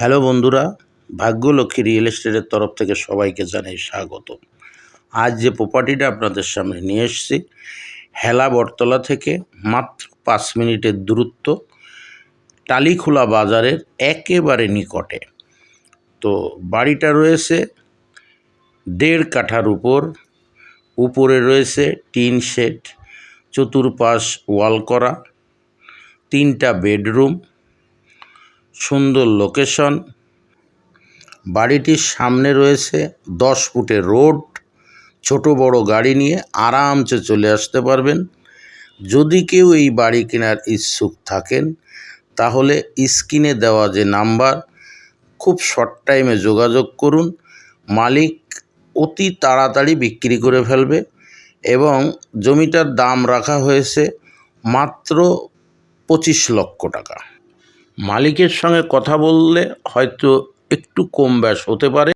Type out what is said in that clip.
Hello বন্ধুরা, Bhagyalakshmi real এস্টেটের তরফ থেকে সবাইকে জানাই স্বাগত আজ যে প্রপার্টিটা আপনাদের সামনে নিয়ে এসেছি, হেলা বটতলা থেকে মাত্র পাঁচ মিনিটের দূরত্ব, টালিখোলা বাজারের একেবারে নিকটে। তো বাড়িটা রয়েছে দেড় কাঠার উপর, উপরে রয়েছে টিন শেড, চতুর্পাশ ওয়াল করা, তিনটা বেডরুম সুন্দর লোকেশন বাড়িটির সামনে রয়েছে দশ ফুটের রোড। ছোট বড় গাড়ি নিয়ে আরামসে চলে আসতে পারবেন। যদি কেউ এই বাড়ি কেনার ইচ্ছুক থাকেন, তাহলে স্ক্রিনে দেওয়া যে নাম্বার, খুব শর্ট টাইমে যোগাযোগ করুন। মালিক অতি তাড়াতাড়ি বিক্রি করে ফেলবে এবং জমিটার দাম রাখা হয়েছে মাত্র পঁচিশ লক্ষ টাকা। মালিকের সঙ্গে কথা বললে হয়তো একটু কম ব্যাস হতে পারে।